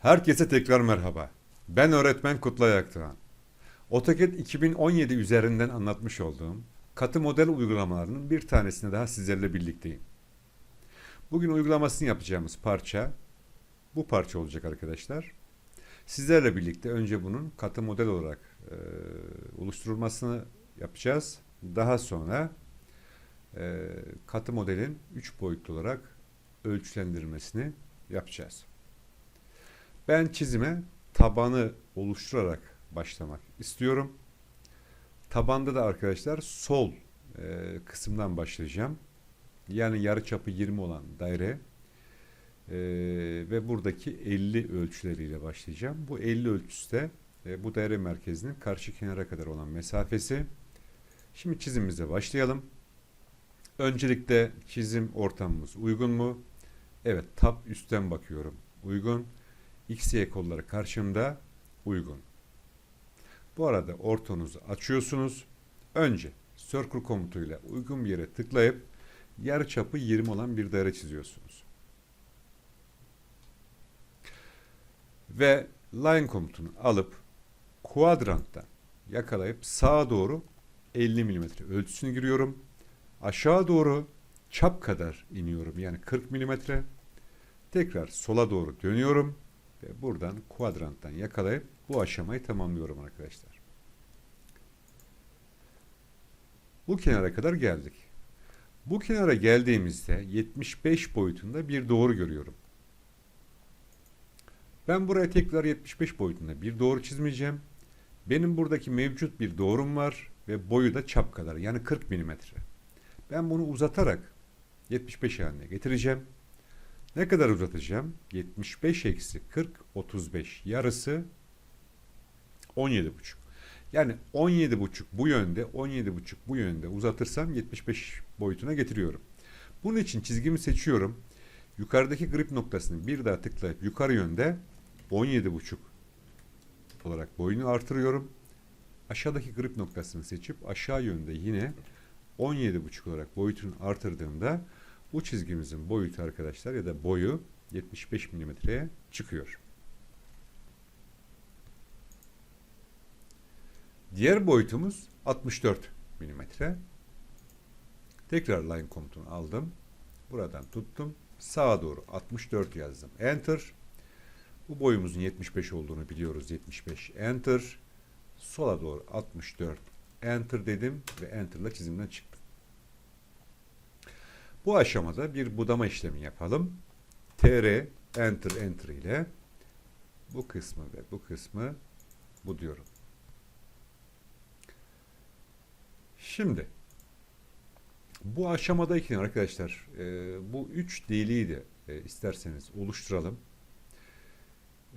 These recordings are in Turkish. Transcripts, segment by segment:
Herkese tekrar merhaba. Ben öğretmen Kutlay Akdoğan. AutoCAD 2017 üzerinden anlatmış olduğum katı model uygulamalarının bir tanesine daha sizlerle birlikteyim. Bugün uygulamasını yapacağımız parça bu parça olacak arkadaşlar. Sizlerle birlikte önce bunun katı model olarak e, oluşturulmasını yapacağız. Daha sonra e, katı modelin 3 boyutlu olarak ölçülendirmesini yapacağız. Ben çizime tabanı oluşturarak başlamak istiyorum. Tabanda da arkadaşlar sol e, kısımdan başlayacağım. Yani yarı çapı 20 olan daire e, ve buradaki 50 ölçüleriyle başlayacağım. Bu 50 ölçüsü de e, bu daire merkezinin karşı kenara kadar olan mesafesi. Şimdi çizimimize başlayalım. Öncelikle çizim ortamımız uygun mu? Evet, tab üstten bakıyorum. Uygun. X, Y kolları karşımda uygun. Bu arada ortonuzu açıyorsunuz. Önce circle komutuyla uygun bir yere tıklayıp yarı çapı 20 olan bir daire çiziyorsunuz. Ve line komutunu alıp kuadranttan yakalayıp sağa doğru 50 mm ölçüsünü giriyorum. Aşağı doğru çap kadar iniyorum yani 40 mm. Tekrar sola doğru dönüyorum ve buradan kuadranttan yakalayıp bu aşamayı tamamlıyorum arkadaşlar. Bu kenara kadar geldik. Bu kenara geldiğimizde 75 boyutunda bir doğru görüyorum. Ben buraya tekrar 75 boyutunda bir doğru çizmeyeceğim. Benim buradaki mevcut bir doğrum var ve boyu da çap kadar yani 40 milimetre. Ben bunu uzatarak 75 haline getireceğim. Ne kadar uzatacağım? 75 eksi 40 35 yarısı 17,5. Yani 17,5 bu yönde 17,5 bu yönde uzatırsam 75 boyutuna getiriyorum. Bunun için çizgimi seçiyorum. Yukarıdaki grip noktasını bir daha tıklayıp yukarı yönde 17,5 olarak boyunu artırıyorum. Aşağıdaki grip noktasını seçip aşağı yönde yine 17,5 olarak boyutunu artırdığımda bu çizgimizin boyutu arkadaşlar ya da boyu 75 milimetreye çıkıyor. Diğer boyutumuz 64 milimetre. Tekrar line komutunu aldım. Buradan tuttum. Sağa doğru 64 yazdım. Enter. Bu boyumuzun 75 olduğunu biliyoruz. 75 Enter. Sola doğru 64 Enter dedim ve Enter ile çizimden çıktım. Bu aşamada bir budama işlemi yapalım. TR Enter Enter ile bu kısmı ve bu kısmı bu diyorum. Şimdi bu aşamadayken arkadaşlar e, bu üç deliği de e, isterseniz oluşturalım.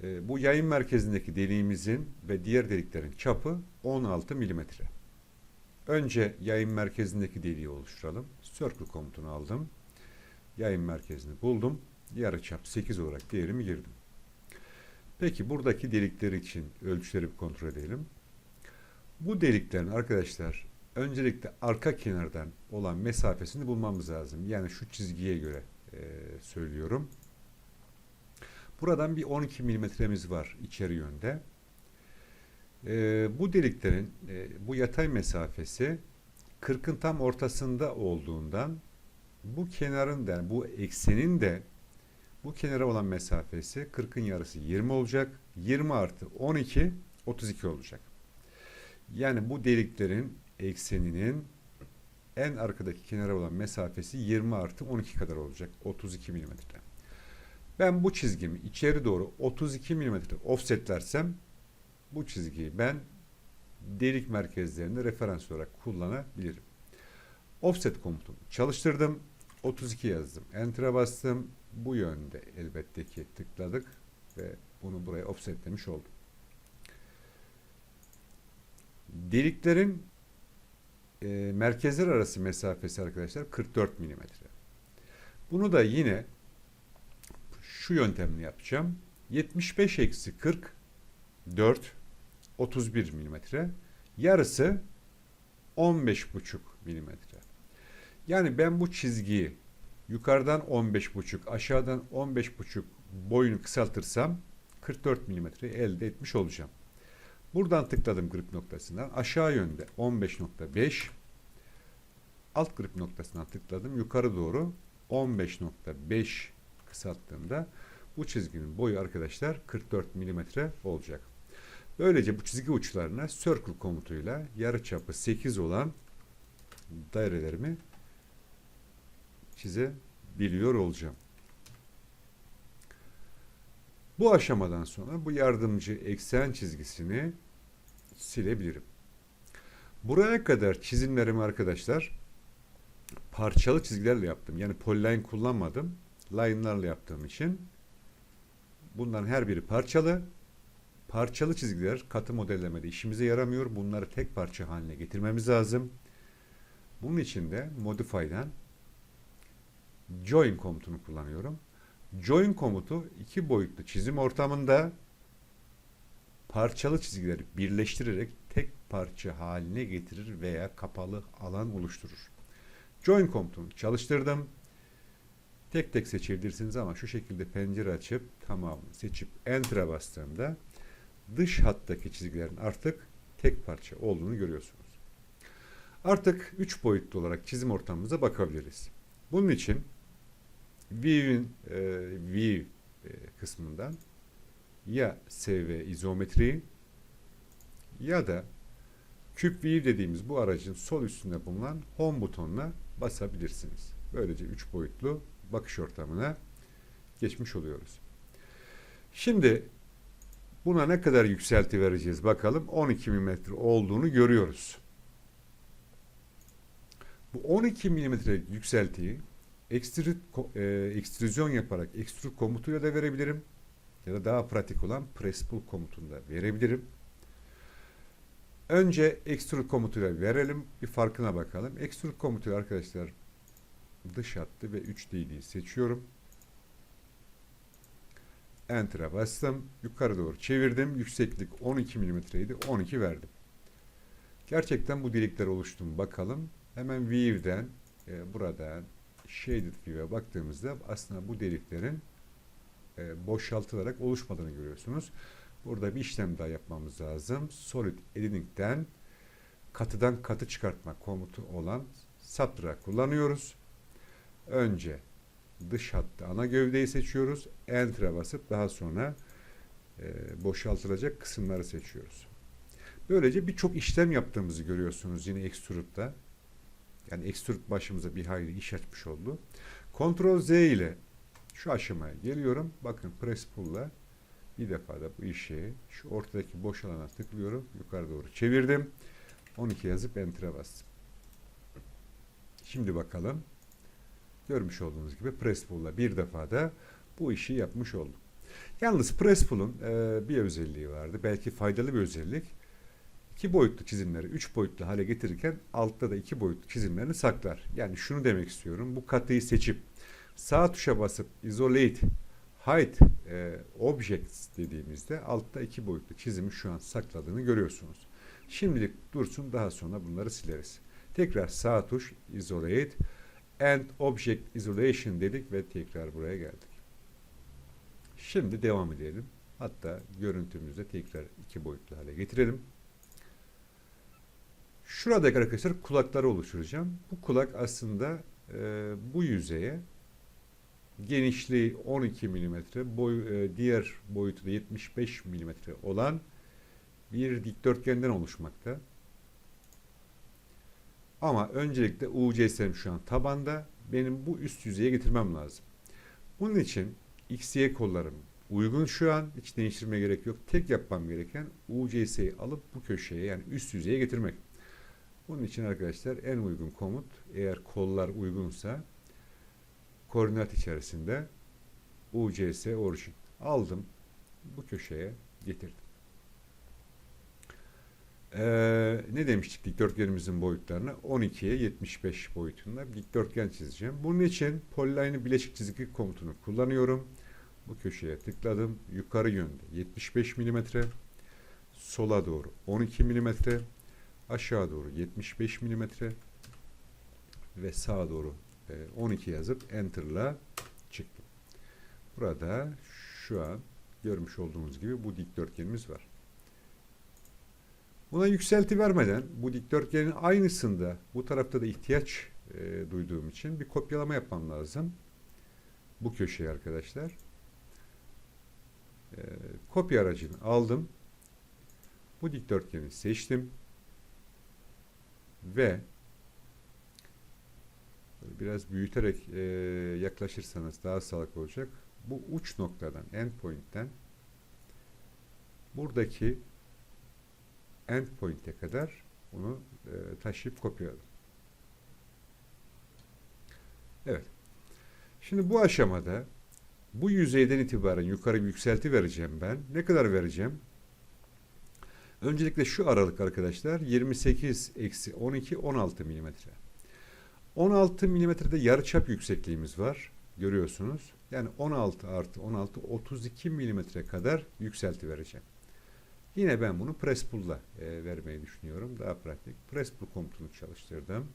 E, bu yayın merkezindeki deliğimizin ve diğer deliklerin çapı 16 milimetre. Önce yayın merkezindeki deliği oluşturalım. Circle komutunu aldım. Yayın merkezini buldum. Yarıçap 8 olarak değerimi girdim. Peki buradaki delikler için ölçüleri bir kontrol edelim. Bu deliklerin arkadaşlar öncelikle arka kenardan olan mesafesini bulmamız lazım. Yani şu çizgiye göre e, söylüyorum. Buradan bir 12 milimetremiz var içeri yönde. E, bu deliklerin e, bu yatay mesafesi 40'ın tam ortasında olduğundan bu kenarın da bu eksenin de bu kenara olan mesafesi 40'ın yarısı 20 olacak. 20 artı 12 32 olacak. Yani bu deliklerin ekseninin en arkadaki kenara olan mesafesi 20 artı 12 kadar olacak. 32 milimetre. Ben bu çizgimi içeri doğru 32 milimetre offsetlersem bu çizgiyi ben delik merkezlerinde referans olarak kullanabilirim. Offset komutunu çalıştırdım. 32 yazdım. Enter'a bastım. Bu yönde elbette ki tıkladık ve bunu buraya offsetlemiş oldum. Deliklerin e, merkezler arası mesafesi arkadaşlar 44 milimetre. Bunu da yine şu yöntemle yapacağım. 75 eksi 40 4 31 milimetre. Yarısı 15,5 milimetre. Yani ben bu çizgiyi yukarıdan 15,5 aşağıdan 15,5 boyunu kısaltırsam 44 milimetre elde etmiş olacağım. Buradan tıkladım grip noktasından. Aşağı yönde 15.5 alt grip noktasından tıkladım. Yukarı doğru 15.5 kısalttığımda bu çizginin boyu arkadaşlar 44 milimetre olacak. Böylece bu çizgi uçlarına circle komutuyla yarıçapı 8 olan dairelerimi çizebiliyor olacağım. Bu aşamadan sonra bu yardımcı eksen çizgisini silebilirim. Buraya kadar çizimlerimi arkadaşlar parçalı çizgilerle yaptım. Yani polyline kullanmadım. Line'larla yaptığım için bunların her biri parçalı. Parçalı çizgiler katı modellemede işimize yaramıyor. Bunları tek parça haline getirmemiz lazım. Bunun için de Modify'den Join komutunu kullanıyorum. Join komutu iki boyutlu çizim ortamında parçalı çizgileri birleştirerek tek parça haline getirir veya kapalı alan oluşturur. Join komutunu çalıştırdım. Tek tek seçebilirsiniz ama şu şekilde pencere açıp tamamını seçip Enter'a bastığımda dış hattaki çizgilerin artık tek parça olduğunu görüyorsunuz. Artık üç boyutlu olarak çizim ortamımıza bakabiliriz. Bunun için View'in e, View e, kısmından ya SV izometri ya da Küp View dediğimiz bu aracın sol üstünde bulunan Home butonuna basabilirsiniz. Böylece üç boyutlu bakış ortamına geçmiş oluyoruz. Şimdi buna ne kadar yükselti vereceğiz bakalım. 12 mm olduğunu görüyoruz. Bu 12 mm yükseltiyi ekstrüt, e, ekstrüzyon yaparak ekstrüt komutuyla da verebilirim. Ya da daha pratik olan press pull komutunda verebilirim. Önce extrude komutuyla verelim. Bir farkına bakalım. Extrude komutuyla arkadaşlar dış hattı ve 3D'yi seçiyorum. Enter'a bastım. Yukarı doğru çevirdim. Yükseklik 12 mm idi. 12 verdim. Gerçekten bu delikler oluştu mu bakalım. Hemen View'den e, buradan Shaded View'e baktığımızda aslında bu deliklerin e, boşaltılarak oluşmadığını görüyorsunuz. Burada bir işlem daha yapmamız lazım. Solid Editing'den katıdan katı çıkartma komutu olan Subtra kullanıyoruz. Önce dış hattı ana gövdeyi seçiyoruz. Enter'a basıp daha sonra e, boşaltılacak kısımları seçiyoruz. Böylece birçok işlem yaptığımızı görüyorsunuz yine Extrude'da. Yani Extrude başımıza bir hayli iş açmış oldu. Ctrl Z ile şu aşamaya geliyorum. Bakın Press Pull'la bir defa da bu işi şu ortadaki boş alana tıklıyorum. Yukarı doğru çevirdim. 12 yazıp Enter'a bastım. Şimdi bakalım. Görmüş olduğunuz gibi Press Pull'la bir defa da bu işi yapmış oldum. Yalnız Press Pull'un e, bir özelliği vardı. Belki faydalı bir özellik. İki boyutlu çizimleri üç boyutlu hale getirirken altta da iki boyutlu çizimlerini saklar. Yani şunu demek istiyorum. Bu katıyı seçip sağ tuşa basıp Isolate Hide e, Objects dediğimizde altta iki boyutlu çizimi şu an sakladığını görüyorsunuz. Şimdilik dursun daha sonra bunları sileriz. Tekrar sağ tuş Isolate and Object Isolation dedik ve tekrar buraya geldik. Şimdi devam edelim. Hatta görüntümüzü tekrar iki boyutlu hale getirelim. Şuradaki arkadaşlar kulakları oluşturacağım. Bu kulak aslında e, bu yüzeye genişliği 12 mm, boy, e, diğer boyutu da 75 mm olan bir dikdörtgenden oluşmakta. Ama öncelikle UCS'm şu an tabanda. Benim bu üst yüzeye getirmem lazım. Bunun için XY kollarım uygun şu an. Hiç değiştirmeye gerek yok. Tek yapmam gereken UCS'yi alıp bu köşeye yani üst yüzeye getirmek. Bunun için arkadaşlar en uygun komut eğer kollar uygunsa koordinat içerisinde UCS orijin aldım. Bu köşeye getirdim. Ee, ne demiştik dikdörtgenimizin boyutlarını? 12'ye 75 boyutunda bir dikdörtgen çizeceğim. Bunun için polyline'ı bileşik çizgi komutunu kullanıyorum. Bu köşeye tıkladım. Yukarı yönde 75 mm, sola doğru 12 mm, aşağı doğru 75 mm ve sağa doğru 12 yazıp Enter'la çıktım. Burada şu an görmüş olduğunuz gibi bu dikdörtgenimiz var. Buna yükselti vermeden bu dikdörtgenin aynısında bu tarafta da ihtiyaç e, duyduğum için bir kopyalama yapmam lazım. Bu köşeyi arkadaşlar. E, kopya aracını aldım. Bu dikdörtgeni seçtim. Ve biraz büyüterek e, yaklaşırsanız daha sağlıklı olacak. Bu uç noktadan, endpoint'ten buradaki endpoint'e kadar bunu e, taşıyıp kopyaladım. Evet. Şimdi bu aşamada bu yüzeyden itibaren yukarı yükselti vereceğim ben. Ne kadar vereceğim? Öncelikle şu aralık arkadaşlar 28 eksi 12 16 milimetre. 16 milimetrede yarıçap yüksekliğimiz var. Görüyorsunuz. Yani 16 artı 16 32 milimetre kadar yükselti vereceğim. Yine ben bunu press e, vermeyi düşünüyorum. Daha pratik. Press pull komutunu çalıştırdım.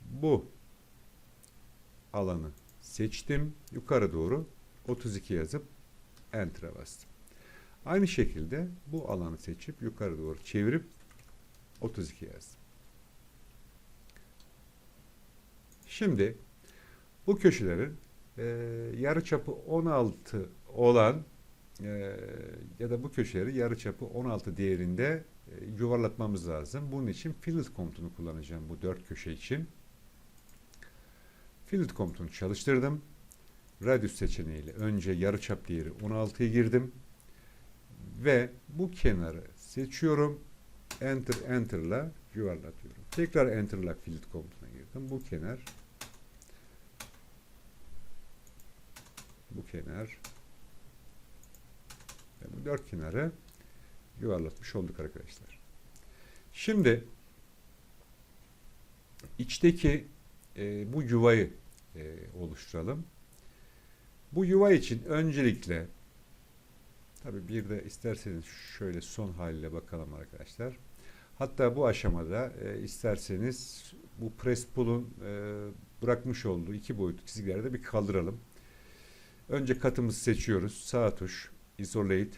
Bu alanı seçtim. Yukarı doğru 32 yazıp enter'a bastım. Aynı şekilde bu alanı seçip yukarı doğru çevirip 32 yazdım. Şimdi bu köşelerin e, yarıçapı 16 olan e, ya da bu köşeleri yarıçapı 16 değerinde e, yuvarlatmamız lazım. Bunun için fillet komutunu kullanacağım bu dört köşe için. Fillet komutunu çalıştırdım. Radius seçeneğiyle önce yarıçap değeri 16'ya girdim. Ve bu kenarı seçiyorum. Enter Enter ile yuvarlatıyorum. Tekrar Enter ile fillet komutuna girdim. Bu kenar bu kenar dört kenarı yuvarlatmış olduk arkadaşlar. Şimdi içteki e, bu yuvayı e, oluşturalım. Bu yuva için öncelikle tabi bir de isterseniz şöyle son haliyle bakalım arkadaşlar. Hatta bu aşamada e, isterseniz bu press pull'un e, bırakmış olduğu iki boyutlu çizgileri de bir kaldıralım. Önce katımızı seçiyoruz. Sağ tuş Isolate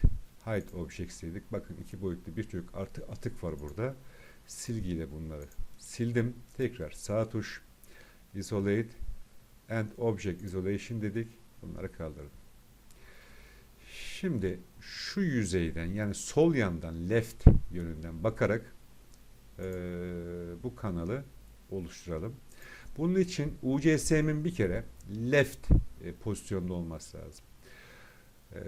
Hide Objects dedik. Bakın iki boyutlu birçok artı atık var burada. Silgiyle bunları sildim. Tekrar sağ tuş Isolate and Object Isolation dedik. Bunları kaldırdım. Şimdi şu yüzeyden yani sol yandan left yönünden bakarak e, bu kanalı oluşturalım. Bunun için UCSM'in bir kere left e, pozisyonda olması lazım. E,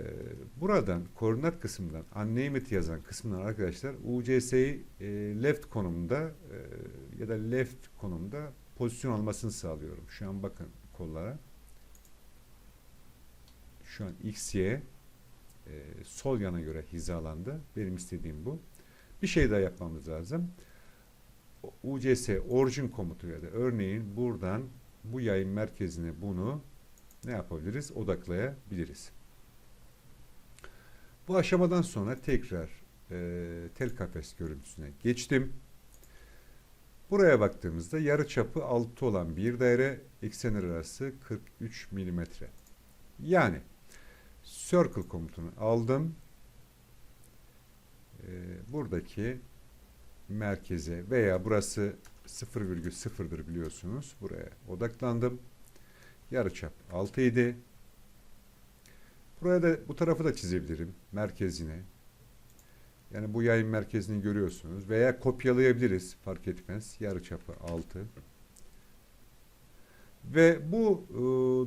buradan koordinat kısmından unnamed yazan kısmından arkadaşlar UCS'yi e, left konumunda e, ya da left konumda pozisyon almasını sağlıyorum. Şu an bakın kollara. Şu an X, Y e, sol yana göre hizalandı. Benim istediğim bu. Bir şey daha yapmamız lazım. UCS origin komutuyla da örneğin buradan bu yayın merkezine bunu ne yapabiliriz? Odaklayabiliriz. Bu aşamadan sonra tekrar e, tel kafes görüntüsüne geçtim. Buraya baktığımızda yarı çapı 6 olan bir daire eksenler arası 43 milimetre. Yani circle komutunu aldım. E, buradaki merkeze veya burası 0,0'dır biliyorsunuz. Buraya odaklandım. Yarıçap 6 idi. Buraya da bu tarafı da çizebilirim. Merkezine. Yani bu yayın merkezini görüyorsunuz. Veya kopyalayabiliriz. Fark etmez. Yarıçapı 6. Ve bu e,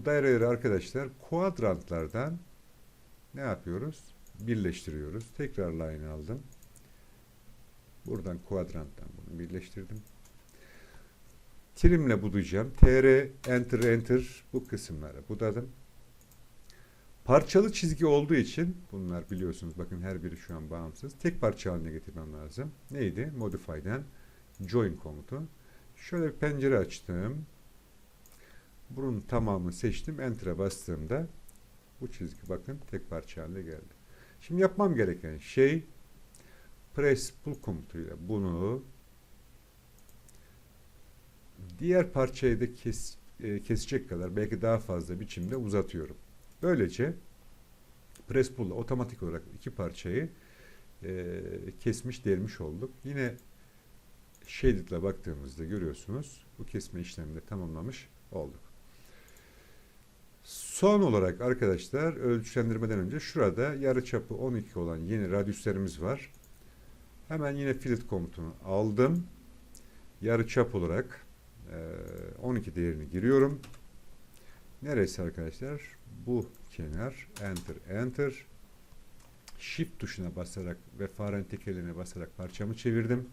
daireleri arkadaşlar kuadrantlardan ne yapıyoruz? Birleştiriyoruz. Tekrar line aldım. Buradan kuadranttan bunu birleştirdim. Trimle budayacağım. TR, Enter, Enter bu kısımları budadım. Parçalı çizgi olduğu için bunlar biliyorsunuz bakın her biri şu an bağımsız. Tek parça haline getirmem lazım. Neydi? Modify'den join komutu. Şöyle bir pencere açtım. Bunun tamamını seçtim. Enter'a bastığımda bu çizgi bakın tek parça haline geldi. Şimdi yapmam gereken şey press pull komutuyla bunu diğer parçayı da kes, e, kesecek kadar belki daha fazla biçimde uzatıyorum. Böylece press pull'la otomatik olarak iki parçayı e, kesmiş delmiş olduk. Yine shaded'la baktığımızda görüyorsunuz bu kesme işlemini tamamlamış olduk. Son olarak arkadaşlar ölçülendirmeden önce şurada yarı çapı 12 olan yeni radyüslerimiz var. Hemen yine fillet komutunu aldım. Yarı çap olarak e, 12 değerini giriyorum. Neresi arkadaşlar? Bu kenar. Enter, enter. Shift tuşuna basarak ve farenin tekerleğine basarak parçamı çevirdim.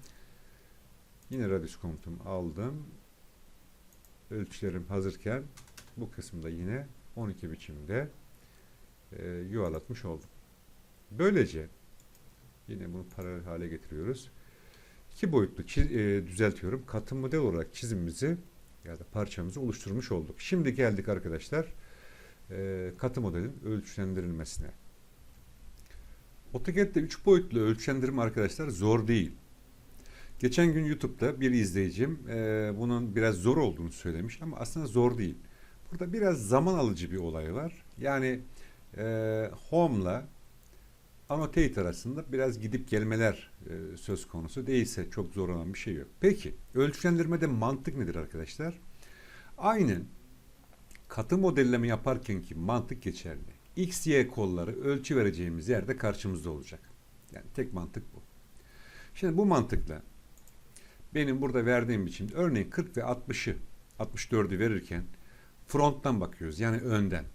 Yine radius komutumu aldım. Ölçülerim hazırken bu kısımda yine 12 biçimde e, yuvarlatmış oldum. Böylece yine bunu paralel hale getiriyoruz. İki boyutlu e, düzeltiyorum. Katı model olarak çizimimizi ya da parçamızı oluşturmuş olduk. Şimdi geldik arkadaşlar e, katı modelin ölçülendirilmesine. AutoCAD'de 3 boyutlu ölçendirme arkadaşlar zor değil. Geçen gün YouTube'da bir izleyicim e, bunun biraz zor olduğunu söylemiş ama aslında zor değil. Burada biraz zaman alıcı bir olay var. Yani e, Home'la Annotate arasında biraz gidip gelmeler e, söz konusu değilse çok zor olan bir şey yok. Peki ölçülendirmede mantık nedir arkadaşlar? Aynen katı modelleme yaparkenki mantık geçerli. X, Y kolları ölçü vereceğimiz yerde karşımızda olacak. Yani tek mantık bu. Şimdi bu mantıkla benim burada verdiğim biçimde örneğin 40 ve 60'ı 64'ü verirken fronttan bakıyoruz yani önden.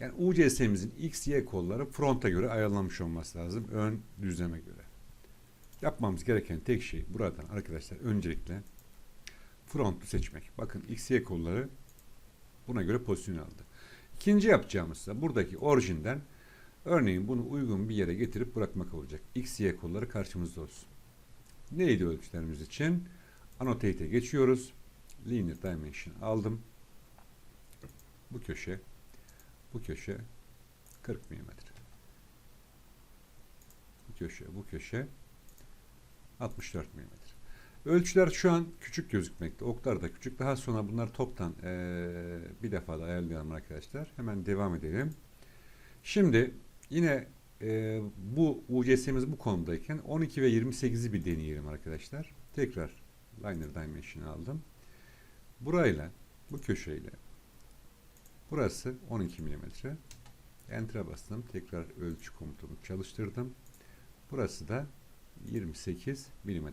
Yani UCS'mizin X, Y kolları fronta göre ayarlanmış olması lazım. Ön düzleme göre. Yapmamız gereken tek şey buradan arkadaşlar öncelikle frontu seçmek. Bakın X, Y kolları buna göre pozisyon aldı. İkinci yapacağımız da buradaki orijinden örneğin bunu uygun bir yere getirip bırakmak olacak. X, Y kolları karşımızda olsun. Neydi ölçülerimiz için? Annotate'e geçiyoruz. Linear Dimension aldım. Bu köşe bu köşe 40 mm. Bu köşe, bu köşe 64 mm. Ölçüler şu an küçük gözükmekte. Oklar da küçük. Daha sonra bunlar toptan ee, bir defa da ayarlayalım arkadaşlar. Hemen devam edelim. Şimdi yine e, bu UCS'miz bu konumdayken 12 ve 28'i bir deneyelim arkadaşlar. Tekrar Liner Dimension'ı aldım. Burayla bu köşeyle Burası 12 mm. Enter'a bastım. Tekrar ölçü komutumu çalıştırdım. Burası da 28 mm.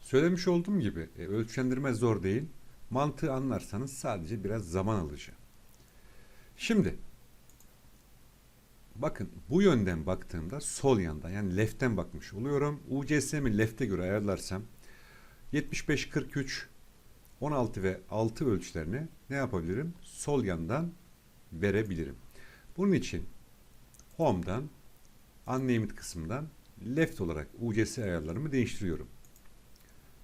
Söylemiş olduğum gibi e, ölçendirme zor değil. Mantığı anlarsanız sadece biraz zaman alıcı. Şimdi bakın bu yönden baktığımda sol yandan yani left'ten bakmış oluyorum. UCS'mi left'e göre ayarlarsam 75 43 16 ve 6 ölçülerini ne yapabilirim? Sol yandan verebilirim. Bunun için Home'dan Unnamed kısmından left olarak UCS ayarlarımı değiştiriyorum.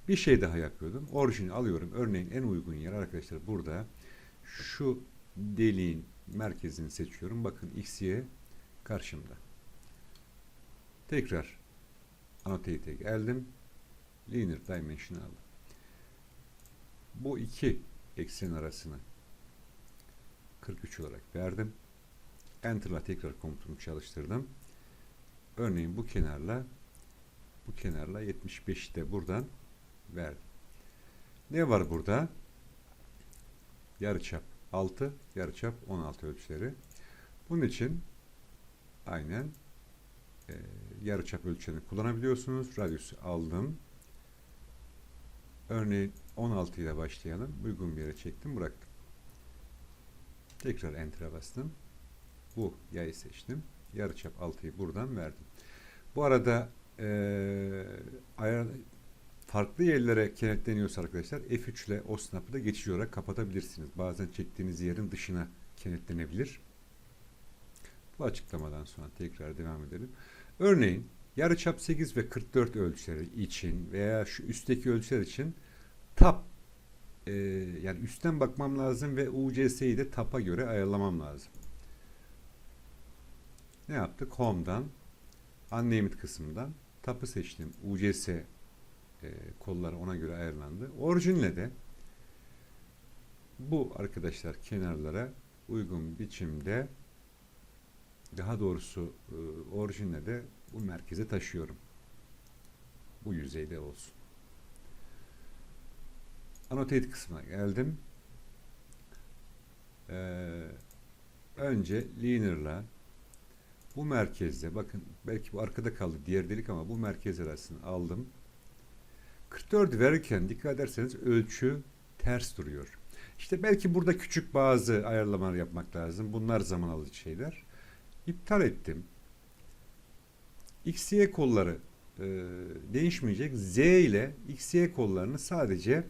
Bir şey daha yapıyordum. Orijini alıyorum. Örneğin en uygun yer arkadaşlar burada. Şu deliğin merkezini seçiyorum. Bakın XY karşımda. Tekrar Annotate'e geldim. Linear Dimension aldım bu iki eksen arasını 43 olarak verdim. Enter'la tekrar komutumu çalıştırdım. Örneğin bu kenarla bu kenarla 75'i de buradan verdim. Ne var burada? Yarıçap 6, yarıçap 16 ölçüleri. Bunun için aynen e, yarıçap ölçülerini kullanabiliyorsunuz. Radyüsü aldım. Örneğin 16 ile başlayalım. Uygun bir yere çektim bıraktım. Tekrar Enter'a bastım. Bu yayı seçtim. Yarıçap 6'yı buradan verdim. Bu arada ee, ayar, farklı yerlere kenetleniyorsa arkadaşlar F3 ile o snap'ı da geçici olarak kapatabilirsiniz. Bazen çektiğiniz yerin dışına kenetlenebilir. Bu açıklamadan sonra tekrar devam edelim. Örneğin yarıçap 8 ve 44 ölçüleri için veya şu üstteki ölçüler için tap e, yani üstten bakmam lazım ve UCS'yi de tapa göre ayarlamam lazım. Ne yaptık? Home'dan Unnamed kısmından tapı seçtim. UCS e, kolları ona göre ayarlandı. Orijinle de bu arkadaşlar kenarlara uygun biçimde daha doğrusu e, orijinle de bu merkeze taşıyorum. Bu yüzeyde olsun. Annotate kısmına geldim. Ee, önce linear'la bu merkezde bakın belki bu arkada kaldı diğer delik ama bu merkez arasını aldım. 44 verirken dikkat ederseniz ölçü ters duruyor. İşte belki burada küçük bazı ayarlamalar yapmak lazım. Bunlar zaman alıcı şeyler. İptal ettim. X, Y kolları e, değişmeyecek. Z ile X, Y kollarını sadece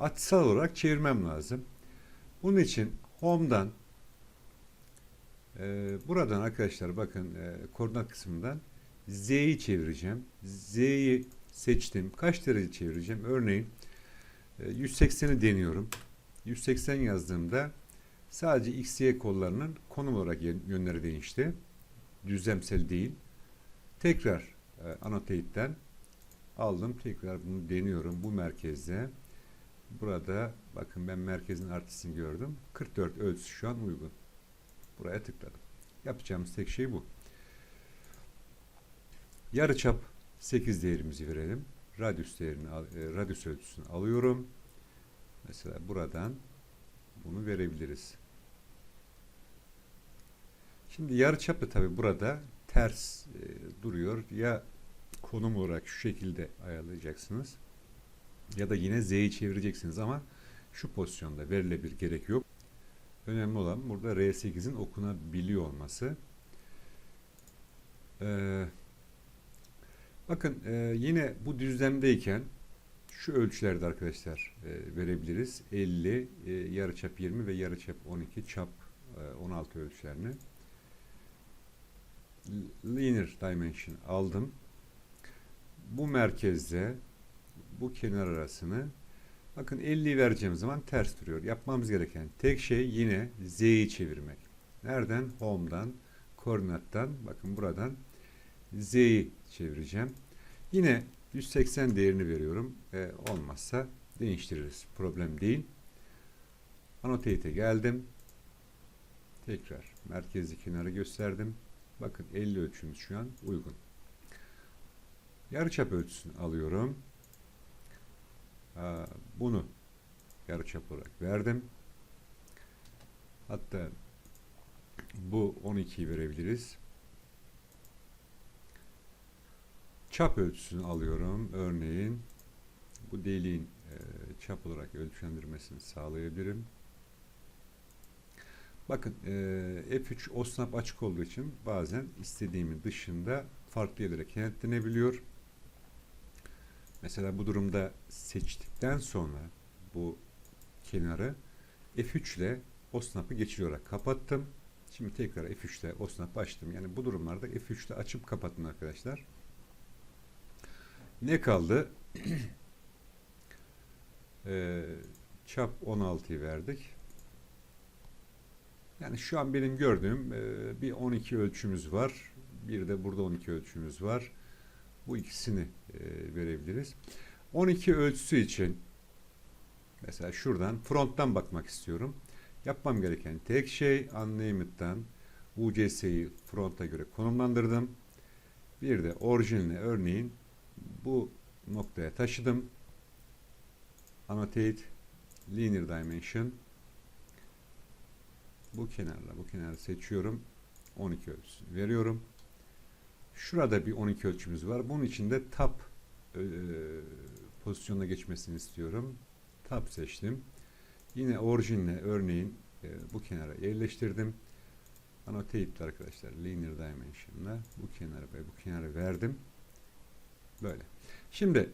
açısal olarak çevirmem lazım. Bunun için Home'dan e, buradan arkadaşlar bakın e, koordinat kısmından Z'yi çevireceğim. Z'yi seçtim. Kaç derece çevireceğim? Örneğin e, 180'i deniyorum. 180 yazdığımda sadece X, Y kollarının konum olarak yönleri değişti. Düzlemsel değil. Tekrar e, annotate'den aldım. Tekrar bunu deniyorum. Bu merkezde burada bakın ben merkezin artısını gördüm. 44 ölçüsü şu an uygun. Buraya tıkladım. Yapacağımız tek şey bu. Yarıçap 8 değerimizi verelim. Radyüs değerini, e, radyüs ölçüsünü alıyorum. Mesela buradan bunu verebiliriz. Şimdi yarıçap da tabi burada ters e, duruyor. Ya konum olarak şu şekilde ayarlayacaksınız. Ya da yine Z'yi çevireceksiniz ama şu pozisyonda verilebilir gerek yok. Önemli olan burada R8'in okunabiliyor olması. Ee, bakın e, yine bu düzlemdeyken şu ölçülerde arkadaşlar e, verebiliriz. 50, e, yarıçap 20 ve yarıçap 12, çap e, 16 ölçülerini. Linear dimension aldım. Bu merkezde bu kenar arasını bakın 50 vereceğim zaman ters duruyor. Yapmamız gereken tek şey yine Z'yi çevirmek. Nereden? Home'dan, koordinattan bakın buradan Z'yi çevireceğim. Yine 180 değerini veriyorum. E, olmazsa değiştiririz. Problem değil. Annotate'e geldim. Tekrar merkezli kenarı gösterdim. Bakın 50 ölçümüz şu an uygun. Yarıçap ölçüsünü alıyorum. Bunu yarıçap olarak verdim. Hatta bu 12'yi verebiliriz. Çap ölçüsünü alıyorum. Örneğin bu deliğin e, çap olarak ölçendirmesini sağlayabilirim. Bakın e, F3 OSNAP açık olduğu için bazen istediğimin dışında farklı yerlere kenetlenebiliyor. Mesela bu durumda seçtikten sonra bu kenarı F3 ile OSNAP'ı geçiriyor kapattım. Şimdi tekrar F3 ile OSNAP'ı açtım. Yani bu durumlarda F3 ile açıp kapatın arkadaşlar. Ne kaldı? ee, çap 16'yı verdik. Yani şu an benim gördüğüm e, bir 12 ölçümüz var. Bir de burada 12 ölçümüz var. Bu ikisini e, verebiliriz. 12 ölçüsü için mesela şuradan fronttan bakmak istiyorum. Yapmam gereken tek şey Unnamad'dan UCS'yi fronta göre konumlandırdım. Bir de orijinine örneğin bu noktaya taşıdım. Annotate Linear Dimension bu kenarla bu kenarı seçiyorum. 12 ölçüsü veriyorum. Şurada bir 12 ölçümüz var. Bunun için de tab e, pozisyonuna geçmesini istiyorum. Tab seçtim. Yine orijinle örneğin e, bu kenara yerleştirdim. Annotate arkadaşlar linear dimension'la bu kenarı ve bu kenarı verdim. Böyle. Şimdi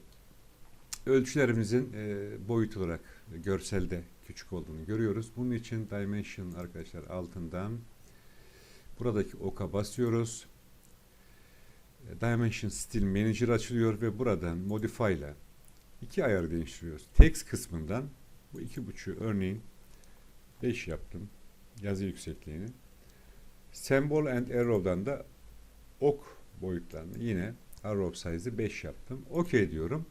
ölçülerimizin e, boyut olarak görselde küçük olduğunu görüyoruz. Bunun için dimension arkadaşlar altından buradaki oka basıyoruz. E, dimension Style Manager açılıyor ve buradan Modify ile iki ayar değiştiriyoruz. Text kısmından bu iki buçuğu örneğin 5 yaptım. Yazı yüksekliğini. Symbol and Arrow'dan da ok boyutlarını yine Arrow size'ı 5 yaptım. OK diyorum.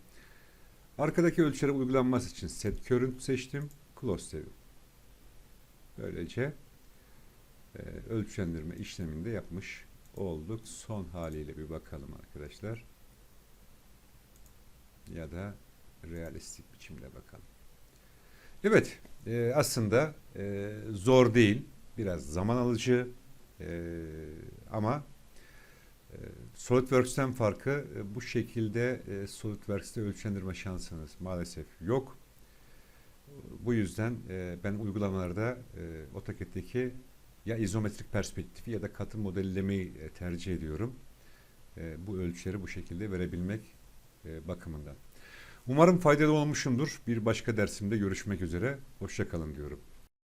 Arkadaki ölçülere uygulanması için Set Current seçtim. Close dedim. Böylece e, ölçendirme işleminde yapmış olduk. Son haliyle bir bakalım arkadaşlar. Ya da realistik biçimde bakalım. Evet, e, aslında e, zor değil. Biraz zaman alıcı e, ama e, SolidWorks'ten farkı e, bu şekilde e, SolidWorks'te ölçendirme şansınız maalesef yok. Bu yüzden e, ben uygulamalarda e, AutoCAD'deki ya izometrik perspektifi ya da katı modellemeyi e, tercih ediyorum. E, bu ölçüleri bu şekilde verebilmek e, bakımından. Umarım faydalı olmuşumdur. Bir başka dersimde görüşmek üzere. Hoşçakalın diyorum.